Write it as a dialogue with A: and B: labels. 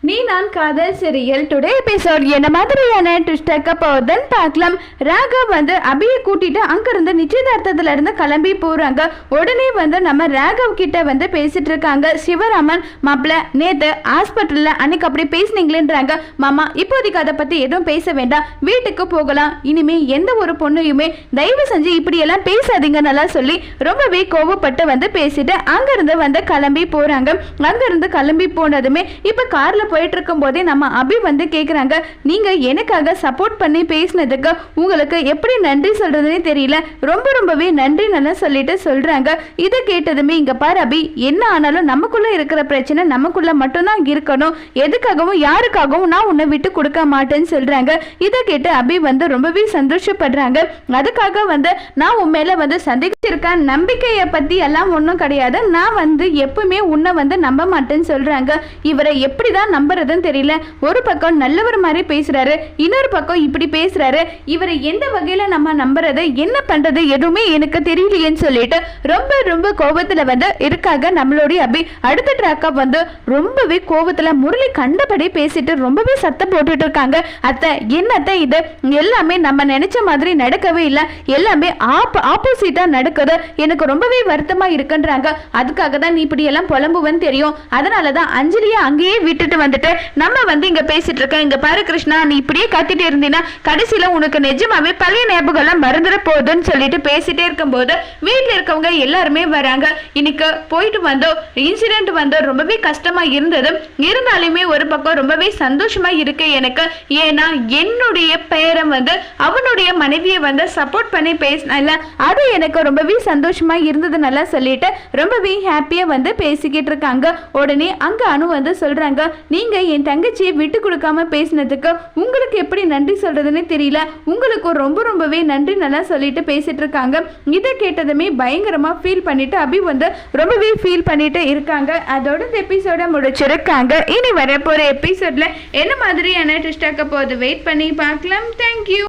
A: நீ நான் காதல் சிரியல் டுடே எபிசோட். என்ன மாதிரியான ட்விஸ்டக்க போகுதுன்னு பார்க்கலாம். ராகவ் வந்து அபியை கூட்டிட்டு அங்கிருந்து நிச்சயதார்த்தத்துல இருந்து கிளம்பி போறாங்க. உடனே வந்து நம்ம ராகவ் கிட்ட வந்து பேசிட்டு இருக்காங்க. சிவராமன் மாப்பிள்ள நேத்து ஹாஸ்பிட்டல்ல அன்னைக்கு அப்படி பேசுனீங்களேன்றாங்க. மாமா இப்போதைக்கு அதை பத்தி எதுவும் பேச வேண்டாம். வீட்டுக்கு போகலாம். இனிமே எந்த ஒரு பொண்ணையுமே தயவு செஞ்சு இப்படி எல்லாம் பேசாதீங்க நல்லா சொல்லி ரொம்பவே கோவப்பட்டு வந்து பேசிட்டு அங்கிருந்து வந்து கிளம்பி போறாங்க. அங்கிருந்து கிளம்பி போனதுமே இப்ப கார்ல போயிட்டு இருக்கும் போதே நம்ம அபி வந்து கேட்குறாங்க நீங்க எனக்காக சப்போர்ட் பண்ணி பேசினதுக்கு உங்களுக்கு எப்படி நன்றி சொல்கிறதுனே தெரியல. ரொம்ப ரொம்பவே நன்றி நல்லா சொல்லிட்டு சொல்றாங்க. இதை கேட்டதுமே இங்க பாரு அபி என்ன ஆனாலும் நமக்குள்ள இருக்கிற பிரச்சனை நமக்குள்ள மட்டும்தான் இருக்கணும். எதுக்காகவும் யாருக்காகவும் நான் உன்னை விட்டு கொடுக்க மாட்டேன்னு சொல்றாங்க. இதை கேட்டு அபி வந்து ரொம்பவே சந்தோஷப்படுறாங்க. அதுக்காக வந்து நான் உன் மேல வந்து சந்திச்சிருக்கேன் நம்பிக்கையை பத்தி எல்லாம் ஒன்றும் கிடையாது. நான் வந்து எப்பவுமே உன்னை வந்து நம்ப மாட்டேன்னு சொல்றாங்க. இவரை எப்படிதான் நம்புறதுன்னு தெரியல. ஒரு பக்கம் நல்லவர் மாதிரி பேசுறாரு இன்னொரு பக்கம் இப்படி பேசுறாரு. இவரை எந்த வகையில நம்ம நம்புறது என்ன பண்றது எதுவுமே எனக்கு தெரியலையேன்னு சொல்லிட்டு ரொம்ப ரொம்ப கோபத்துல வந்து இருக்காங்க நம்மளுடைய அபி. அடுத்த ட்ராக்கா வந்து ரொம்பவே கோபத்துல முரளி கண்டபடி பேசிட்டு ரொம்பவே சத்தம் போட்டுட்டு இருக்காங்க. அத்தை என்னத்த இது? எல்லாமே நம்ம நினைச்ச மாதிரி நடக்கவே இல்லை. எல்லாமே ஆப் ஆப்போசிட்டா நடக்குது. எனக்கு ரொம்பவே வருத்தமா இருக்குன்றாங்க. அதுக்காக தான் நீ இப்படி எல்லாம் புலம்புவன்னு தெரியும். அதனால தான் அஞ்சலியை அங்கேயே விட்டுட்டு வந்துட்டு நம்ம வந்து இங்க பேசிட்டு இருக்கேன் இங்க பாரு கிருஷ்ணா நீ இப்படியே கத்திட்டு இருந்தீன்னா கடைசியில உனக்கு நிஜமாவே பழைய ஞாபகம் எல்லாம் மறந்துட போகுதுன்னு சொல்லிட்டு பேசிட்டே இருக்கும்போது வீட்டுல இருக்கவங்க எல்லாருமே வராங்க. இன்னைக்கு போயிட்டு வந்தோம். இன்சிடென்ட் வந்தோ ரொம்பவே கஷ்டமா இருந்தது இருந்தாலுமே ஒரு பக்கம் ரொம்பவே சந்தோஷமா இருக்கு எனக்கு. ஏன்னா என்னுடைய பேரன் வந்து அவனுடைய மனைவியை வந்து சப்போர்ட் பண்ணி பேசினால அது எனக்கு ரொம்பவே சந்தோஷமா இருந்ததுனால சொல்லிட்டு ரொம்பவே ஹாப்பியா வந்து பேசிக்கிட்டு இருக்காங்க. உடனே அங்க அனு வந்து சொல்றாங்க நீங்க என் தங்கச்சியை விட்டு கொடுக்காம பேசினதுக்கு உங்களுக்கு எப்படி நன்றி சொல்றதுன்னு தெரியல. உங்களுக்கு ரொம்ப ரொம்பவே நன்றி நல்லா சொல்லிட்டு பேசிட்டு இருக்காங்க. இதை கேட்டதுமே பயங்கரமா ஃபீல் பண்ணிட்டு அபி வந்து ரொம்பவே ஃபீல் பண்ணிட்டு இருக்காங்க. அதோட இந்த எபிசோட முடிச்சிருக்காங்க. இனி வரப்போற எபிசோட்ல என்ன மாதிரியான ட்விஸ்டாக்க போகுது? வெயிட் பண்ணி பார்க்கலாம். தேங்க்யூ